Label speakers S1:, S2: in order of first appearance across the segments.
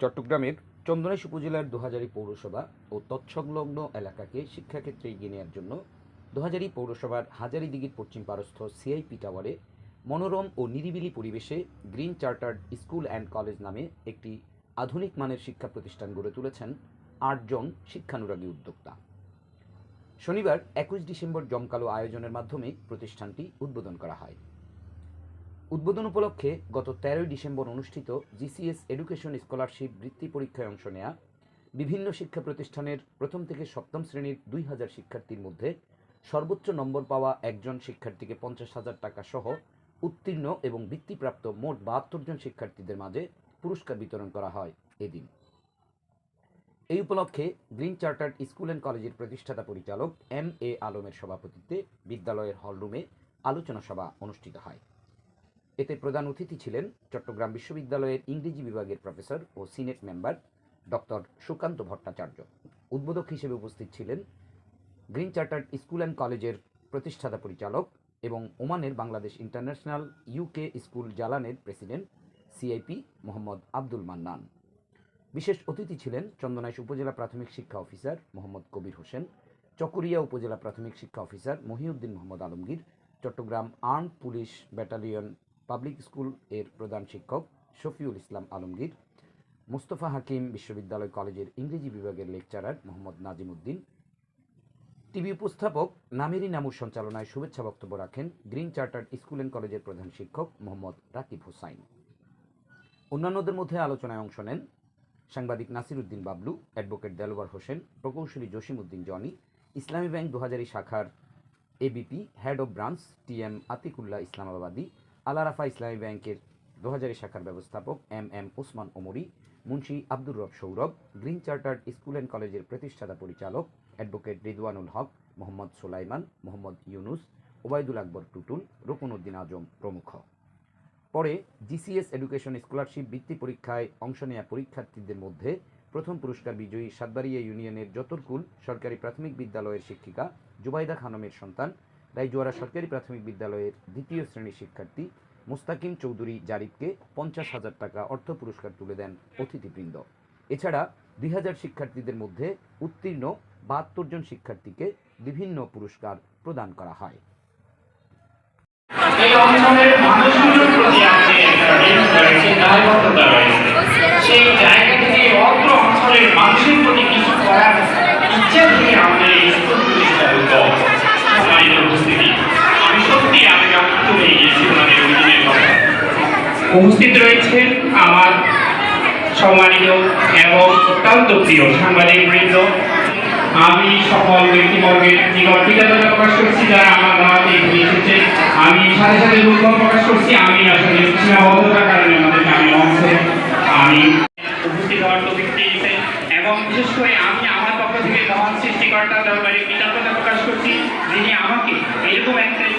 S1: চট্টগ্রামের চন্দনাইশ উপজেলার দোহাজারী পৌরসভা ও তৎসংলগ্ন এলাকাকে শিক্ষাক্ষেত্রে এগিয়ে নেওয়ার জন্য দোহাজারী পৌরসভার হাজারীদিঘির পশ্চিম পারস্থ সিআইপি টাওয়ারে মনোরম ও নিরিবিলি পরিবেশে green chartered school and college নামে একটি আধুনিক মানের শিক্ষা প্রতিষ্ঠান গড়ে তুলেছেন আটজন শিক্ষানুরাগী উদ্যোক্তা। শনিবার একুশ ডিসেম্বর জমকালো আয়োজনের মাধ্যমে প্রতিষ্ঠানটি উদ্বোধন করা হয়। উদ্বোধন উপলক্ষে গত তেরোই ডিসেম্বর অনুষ্ঠিত জিসিএস এডুকেশন স্কলারশিপ বৃত্তি পরীক্ষায় অংশ নেয়া বিভিন্ন শিক্ষা প্রতিষ্ঠানের প্রথম থেকে সপ্তম শ্রেণির দুই হাজার শিক্ষার্থীর মধ্যে সর্বোচ্চ নম্বর পাওয়া একজন শিক্ষার্থীকে পঞ্চাশ হাজার টাকা সহ উত্তীর্ণ এবং বৃত্তিপ্রাপ্ত মোট বাহাত্তর জন শিক্ষার্থীদের মাঝে পুরস্কার বিতরণ করা হয় এদিন। এই উপলক্ষে গ্রিন চার্টার্ড স্কুল অ্যান্ড কলেজের প্রতিষ্ঠাতা পরিচালক এম এ আলমের সভাপতিত্বে বিদ্যালয়ের হলরুমে আলোচনা সভা অনুষ্ঠিত হয়। এতে প্রধান অতিথি ছিলেন চট্টগ্রাম বিশ্ববিদ্যালয়ের ইংরেজি বিভাগের প্রফেসর ও senate member doctor Sukanta Bhattacharya. উদ্বোধক হিসেবে উপস্থিত ছিলেন গ্রিন চার্টার্ড স্কুল অ্যান্ড কলেজের প্রতিষ্ঠাতা পরিচালক এবং ওমানের বাংলাদেশ ইন্টারন্যাশনাল ইউকে স্কুল জালানের প্রেসিডেন্ট সিআইপি মোহাম্মদ আব্দুল মান্নান। বিশেষ অতিথি ছিলেন চন্দনাইশ উপজেলা প্রাথমিক শিক্ষা অফিসার মোহাম্মদ কবির হোসেন, চকুরিয়া উপজেলা প্রাথমিক শিক্ষা officer Mohiuddin Mohammad Alamgir, Chattogram arm police battalion public স্কুলের প্রধান শিক্ষক শফিউল ইসলাম আলমগীর, মুস্তফা হাকিম বিশ্ববিদ্যালয় কলেজের ইংরেজি বিভাগের লেকচারার মোহাম্মদ নাজিম উদ্দিন, টিভি উপস্থাপক নামেরি নামুর সঞ্চালনায় শুভেচ্ছা বক্তব্য রাখেন গ্রিন চার্টার্ড স্কুল অ্যান্ড কলেজের প্রধান শিক্ষক মোহাম্মদ রাকিব হুসাইন। অন্যান্যদের মধ্যে আলোচনায় অংশ নেন সাংবাদিক নাসির উদ্দিন বাবলু, অ্যাডভোকেট দেলোয়ার হোসেন, প্রকৌশলী জসিম উদ্দিন জনি, ইসলামী ব্যাংক দুহাজারি শাখার ABP head of branch T M Atikullah Islamabadi Alarafa Islami ব্যাংকের দুহাজারি শাখার ব্যবস্থাপক M M Osman Omri, Munshi Abdur Rob Sourav, green chartered school and কলেজের প্রতিষ্ঠাতা পরিচালক অ্যাডভোকেট রিদওয়ানুল হক, মোহাম্মদ সোলাইমান, মোহাম্মদ ইউনুস, ওবায়দুল আকবর টুটুল রুকনউদ্দিন আজম প্রমুখ। পরে জিসিএস এডুকেশন স্কলারশিপ বৃত্তি পরীক্ষায় অংশ নেওয়া পরীক্ষার্থীদের মধ্যে প্রথম পুরস্কার বিজয়ী সাতবাড়িয়া ইউনিয়নের যতরকুল সরকারি প্রাথমিক বিদ্যালয়ের শিক্ষিকা জুবাইদা খানমের সন্তান রাইজুয়ারা সরকারি প্রাথমিক বিদ্যালয়ের দ্বিতীয় শ্রেণির শিক্ষার্থী মুস্তাকিম চৌধুরী জারিফকে পঞ্চাশ হাজার টাকা অর্থ পুরস্কার তুলে দেন অতিথিবৃন্দ। এছাড়া দুই হাজার শিক্ষার্থীদের মধ্যে উত্তীর্ণ বাহাত্তর জন শিক্ষার্থীকে বিভিন্ন পুরস্কার প্রদান করা হয়।
S2: সেই জায়গা থেকে অঞ্চলের মানুষের উপস্থিত রয়েছেন আমার সম্মানিত এবং অত্যন্ত প্রিয় সাংবাদিক বৃন্দ। আমি সকল ব্যক্তিবর্গের নিকট কৃতজ্ঞতা প্রকাশ করছি, যারা আমার দাওয়াতে এগিয়ে এসেছে। আমি সাথে সাথে দুঃখ প্রকাশ করছি। আমি আসলে সীমাবদ্ধতার কারণে আমাদেরকে আমি মঞ্চে আমি উপস্থিত হওয়ার তৌফিক দিয়েছে এবং বিশেষ করে আমি আমার পক্ষ থেকে মহান সৃষ্টিকর্তা দরবারে কৃতজ্ঞতা প্রকাশ করছি, যিনি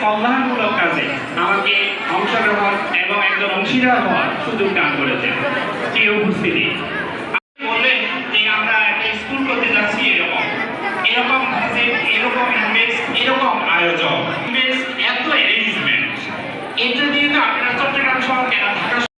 S2: কল্যাণমূলক কাজে আমাকে অংশগ্রহণ এবং একজন অংশীদার হওয়ার সুযোগ দান করেছেন। কেউ উপস্থিতি।